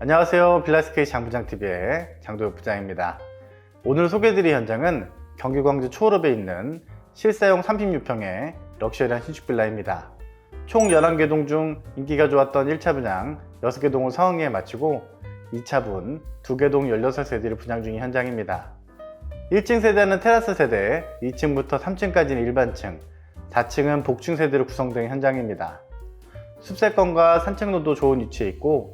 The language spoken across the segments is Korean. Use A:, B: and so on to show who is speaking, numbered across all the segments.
A: 안녕하세요. 빌라스케이 장부장TV의 장도혁 부장입니다. 오늘 소개해드릴 현장은 경기 광주 초월읍에 있는 실사용 36평의 럭셔리한 신축 빌라입니다. 총 11개 동 중 인기가 좋았던 1차 분양 6개 동을 상응리에 마치고 2차 분 2개 동 16세대를 분양 중인 현장입니다. 1층 세대는 테라스 세대, 2층부터 3층까지는 일반층, 4층은 복층 세대로 구성된 현장입니다. 숲세권과 산책로도 좋은 위치에 있고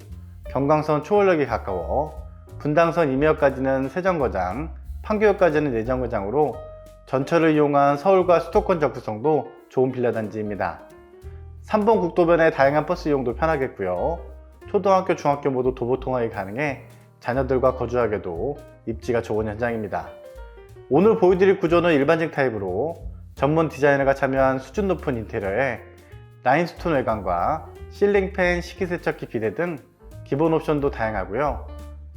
A: 경강선 초월역에 가까워 분당선 임해역까지는 세정거장, 판교역까지는 내정거장으로 전철을 이용한 서울과 수도권적 구성도 좋은 빌라 단지입니다. 3번 국도변에 다양한 버스 이용도 편하겠고요. 초등학교, 중학교 모두 도보 통학이 가능해 자녀들과 거주하기에도 입지가 좋은 현장입니다. 오늘 보여드릴 구조는 일반적 타입으로 전문 디자이너가 참여한 수준 높은 인테리어에 라인스톤 외관과 실링팬, 식기세척기 비대 등 기본 옵션도 다양하고요.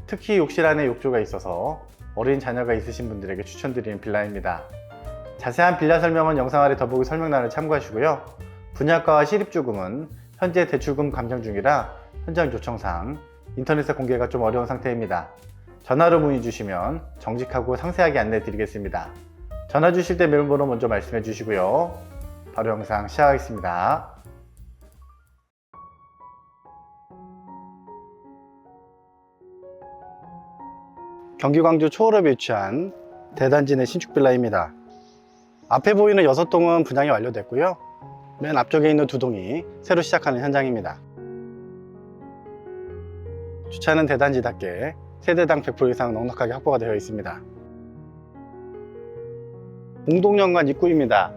A: 특히 욕실 안에 욕조가 있어서 어린 자녀가 있으신 분들에게 추천드리는 빌라입니다. 자세한 빌라 설명은 영상 아래 더보기 설명란을 참고하시고요. 분양가와 실입주금은 현재 대출금 감정 중이라 현장 요청상 인터넷에 공개가 좀 어려운 상태입니다. 전화로 문의 주시면 정직하고 상세하게 안내 드리겠습니다. 전화 주실 때 메일번호 먼저 말씀해 주시고요. 바로 영상 시작하겠습니다. 경기 광주 초월읍에 위치한 대단지 내 신축 빌라입니다. 앞에 보이는 6동은 분양이 완료됐고요. 맨 앞쪽에 있는 두 동이 새로 시작하는 현장입니다. 주차는 대단지답게 세대당 100% 이상 넉넉하게 확보가 되어 있습니다. 공동연관 입구입니다.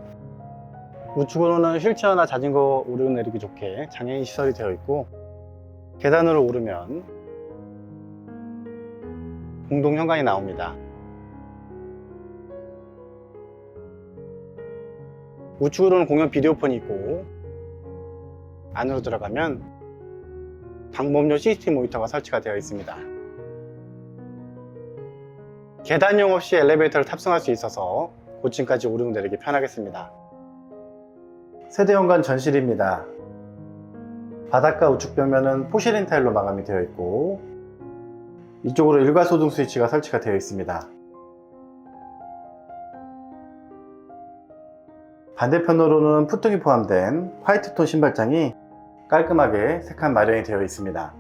A: 우측으로는 휠체어나 자전거 오르내리기 좋게 장애인 시설이 되어 있고 계단으로 오르면 공동현관이 나옵니다. 우측으로는 공용 비디오폰이 있고 안으로 들어가면 방범용 CCTV 모니터가 설치가 되어 있습니다. 계단용 없이 엘리베이터를 탑승할 수 있어서 고층까지 오르내리기 편하겠습니다. 세대연관 전실입니다. 바닥과 우측 벽면은 포시린 타일로 마감이 되어 있고 이쪽으로 일괄소등 스위치가 설치가 되어 있습니다. 반대편으로는 푸통이 포함된 화이트톤 신발장이 깔끔하게 색한 마련이 되어 있습니다.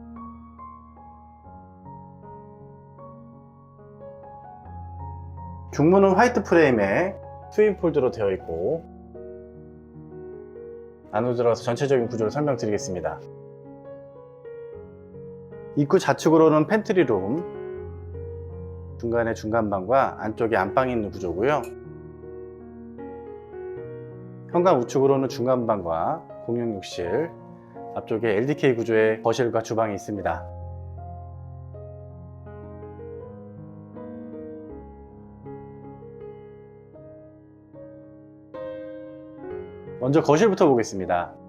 A: 중문은 화이트 프레임에 스윙폴드로 되어 있고 안으로 들어가서 전체적인 구조를 설명드리겠습니다. 입구 좌측으로는 팬트리룸 중간에 중간방과 안쪽에 안방이 있는 구조고요. 현관 우측으로는 중간방과 공용 욕실 앞쪽에 LDK 구조의 거실과 주방이 있습니다. 먼저 거실부터 보겠습니다.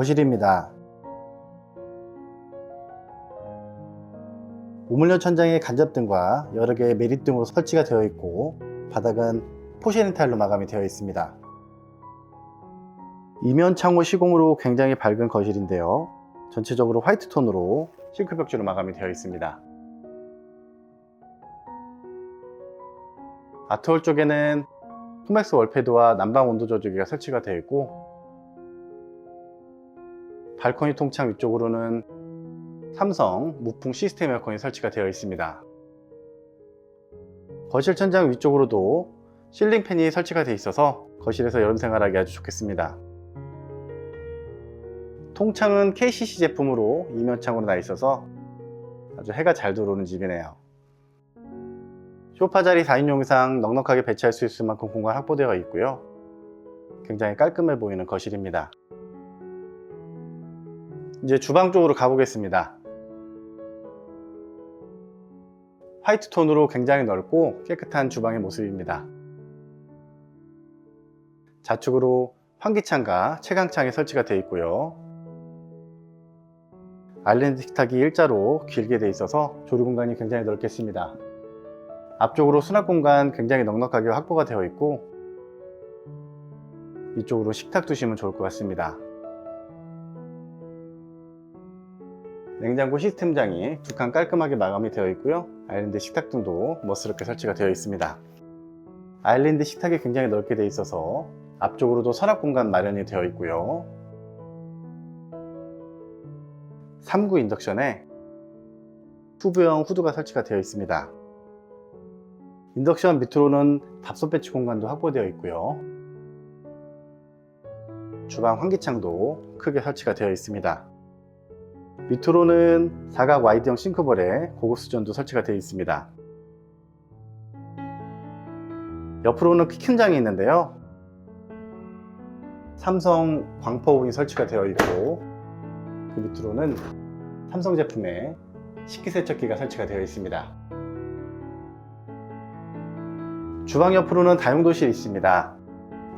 A: 거실입니다. 우물려 천장에 간접등과 여러 개의 메리등으로 설치가 되어 있고 바닥은 포시린 타일로 마감이 되어 있습니다. 이면 창호 시공으로 굉장히 밝은 거실인데요. 전체적으로 화이트 톤으로 싱크 벽지로 마감이 되어 있습니다. 아트홀 쪽에는 코맥스 월패드와 난방 온도 조절기가 설치가 되어 있고 발코니 통창 위쪽으로는 삼성 무풍 시스템 에어컨이 설치가 되어 있습니다. 거실 천장 위쪽으로도 실링 팬이 설치가 되어 있어서 거실에서 여름 생활하기 아주 좋겠습니다. 통창은 KCC 제품으로 이면창으로 나 있어서 아주 해가 잘 들어오는 집이네요. 소파 자리 4인용 이상 넉넉하게 배치할 수 있을 만큼 공간 확보되어 있고요. 굉장히 깔끔해 보이는 거실입니다. 이제 주방 쪽으로 가보겠습니다. 화이트 톤으로 굉장히 넓고 깨끗한 주방의 모습입니다. 좌측으로 환기창과 채광창이 설치가 되어 있고요. 아일랜드 식탁이 일자로 길게 되어 있어서 조리 공간이 굉장히 넓겠습니다. 앞쪽으로 수납 공간 굉장히 넉넉하게 확보가 되어 있고 이쪽으로 식탁 두시면 좋을 것 같습니다. 냉장고 시스템장이 두 칸 깔끔하게 마감이 되어 있고요. 아일랜드 식탁 등도 멋스럽게 설치가 되어 있습니다. 아일랜드 식탁이 굉장히 넓게 되어 있어서 앞쪽으로도 서랍 공간 마련이 되어 있고요. 3구 인덕션에 튜브형 후드가 설치가 되어 있습니다. 인덕션 밑으로는 밥솥 배치 공간도 확보되어 있고요. 주방 환기창도 크게 설치가 되어 있습니다. 밑으로는 사각 와이드형 싱크볼에 고급 수전도 설치가 되어 있습니다. 옆으로는 키친장이 있는데요. 삼성 광포 오븐이 설치가 되어 있고 그 밑으로는 삼성 제품의 식기세척기가 설치가 되어 있습니다. 주방 옆으로는 다용도실이 있습니다.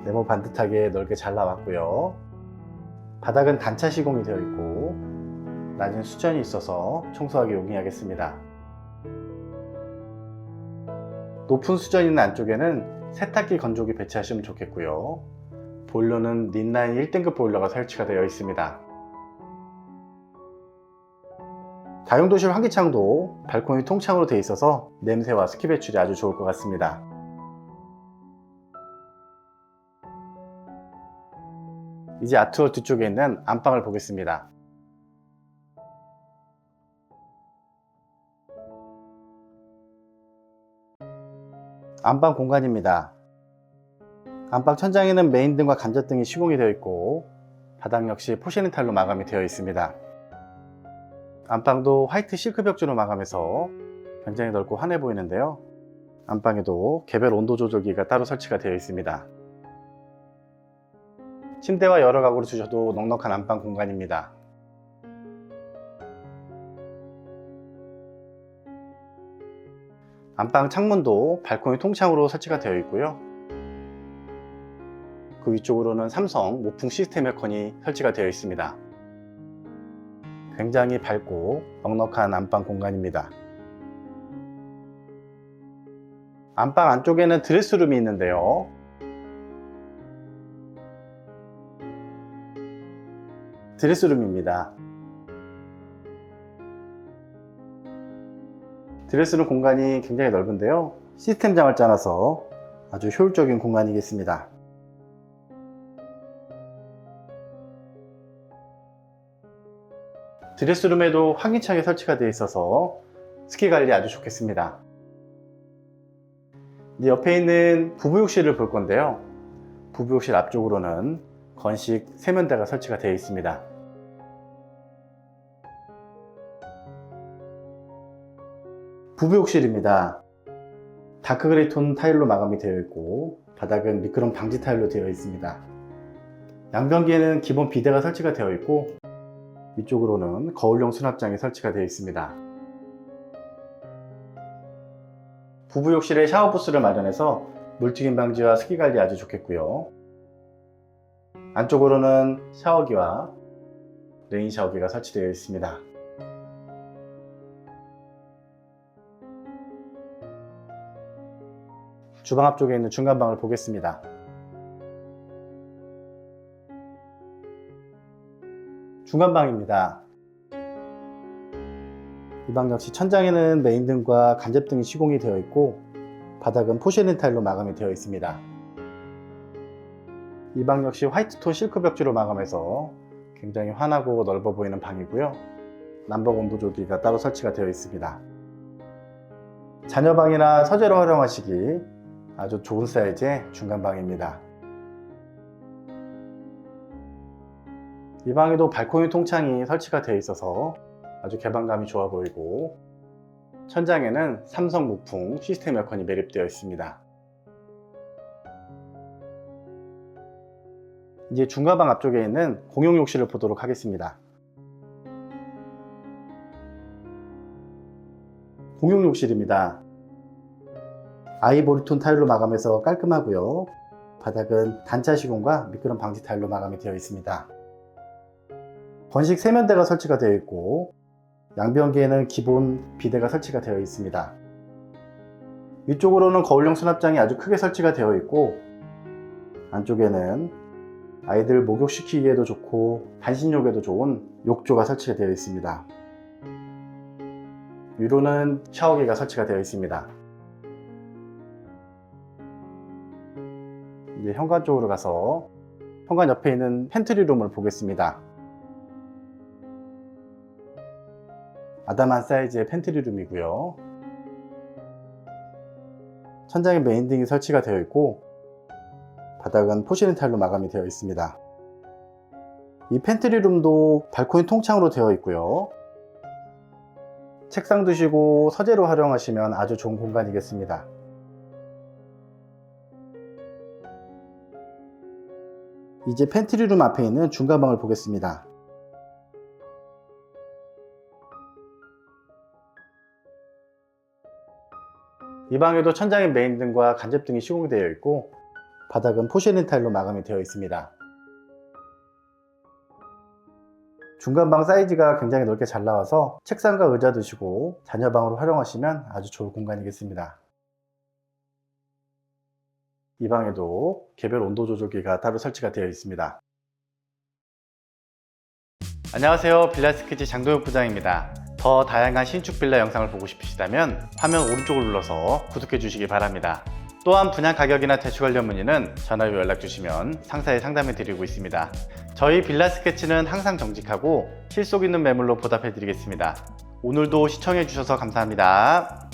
A: 네모 반듯하게 넓게 잘 나왔고요. 바닥은 단차 시공이 되어 있고 낮은 수전이 있어서 청소하기 용이하겠습니다. 높은 수전 있는 안쪽에는 세탁기 건조기 배치하시면 좋겠고요. 보일러는 린라인 1등급 보일러가 설치가 되어 있습니다. 다용도실 환기창도 발코니 통창으로 되어 있어서 냄새와 습기 배출이 아주 좋을 것 같습니다. 이제 아트월 뒤쪽에 있는 안방을 보겠습니다. 안방 공간입니다. 안방 천장에는 메인등과 간접등이 시공이 되어 있고 바닥 역시 포시는 타일로 마감이 되어 있습니다. 안방도 화이트 실크 벽지로 마감해서 굉장히 넓고 환해 보이는데요. 안방에도 개별 온도 조절기가 따로 설치가 되어 있습니다. 침대와 여러 가구를 주셔도 넉넉한 안방 공간입니다. 안방 창문도 발코니 통창으로 설치가 되어 있고요. 그 위쪽으로는 삼성 모풍 시스템 에어컨이 설치가 되어 있습니다. 굉장히 밝고 넉넉한 안방 공간입니다. 안방 안쪽에는 드레스룸이 있는데요. 드레스룸입니다. 드레스룸 공간이 굉장히 넓은데요. 시스템 장을 짜놔서 아주 효율적인 공간이겠습니다. 드레스룸에도 환기창이 설치가 되어 있어서 습기 관리 아주 좋겠습니다. 옆에 있는 부부욕실을 볼 건데요. 부부욕실 앞쪽으로는 건식 세면대가 설치가 되어 있습니다. 부부욕실입니다. 다크그레이 톤 타일로 마감이 되어 있고 바닥은 미끄럼 방지 타일로 되어 있습니다. 양변기에는 기본 비데가 설치가 되어 있고 위쪽으로는 거울용 수납장이 설치가 되어 있습니다. 부부욕실에 샤워 부스를 마련해서 물튀김 방지와 습기 관리 아주 좋겠고요. 안쪽으로는 샤워기와 레인 샤워기가 설치되어 있습니다. 주방 앞쪽에 있는 중간방을 보겠습니다. 중간방입니다. 이 방 역시 천장에는 메인등과 간접등이 시공이 되어 있고 바닥은 포시린 타일로 마감이 되어 있습니다. 이 방 역시 화이트톤 실크 벽지로 마감해서 굉장히 환하고 넓어 보이는 방이고요. 남북 온도 조기가 따로 설치가 되어 있습니다. 자녀방이나 서재로 활용하시기 아주 좋은 사이즈의 중간방입니다. 이 방에도 발코니 통창이 설치가 되어 있어서 아주 개방감이 좋아 보이고 천장에는 삼성 무풍 시스템 에어컨이 매립되어 있습니다. 이제 중간방 앞쪽에 있는 공용 욕실을 보도록 하겠습니다. 공용 욕실입니다. 아이보리톤 타일로 마감해서 깔끔하고요. 바닥은 단차 시공과 미끄럼 방지 타일로 마감이 되어 있습니다. 건식 세면대가 설치가 되어 있고 양변기에는 기본 비데가 설치가 되어 있습니다. 위쪽으로는 거울용 수납장이 아주 크게 설치가 되어 있고 안쪽에는 아이들 목욕시키기에도 좋고 반신욕에도 좋은 욕조가 설치가 되어 있습니다. 위로는 샤워기가 설치가 되어 있습니다. 이제 현관 쪽으로 가서 현관 옆에 있는 팬트리룸을 보겠습니다. 아담한 사이즈의 팬트리룸이고요. 천장에 메인등이 설치가 되어 있고 바닥은 포시린 타일로 마감이 되어 있습니다. 이 팬트리룸도 발코니 통창으로 되어 있고요. 책상 두시고 서재로 활용하시면 아주 좋은 공간이겠습니다. 이제 팬트리룸 앞에 있는 중간 방을 보겠습니다. 이 방에도 천장에 메인등과 간접등이 시공되어 있고 바닥은 포시린 타일로 마감이 되어 있습니다. 중간방 사이즈가 굉장히 넓게 잘 나와서 책상과 의자 두시고 자녀방으로 활용하시면 아주 좋을 공간이겠습니다. 이 방에도 개별 온도 조절기가 따로 설치가 되어 있습니다. 안녕하세요. 빌라스키지 장도혁 부장입니다. 더 다양한 신축 빌라 영상을 보고 싶으시다면 화면 오른쪽을 눌러서 구독해 주시기 바랍니다. 또한 분양 가격이나 대출 관련 문의는 전화로 연락 주시면 상세히 상담해 드리고 있습니다. 저희 빌라 스케치는 항상 정직하고 실속 있는 매물로 보답해 드리겠습니다. 오늘도 시청해 주셔서 감사합니다.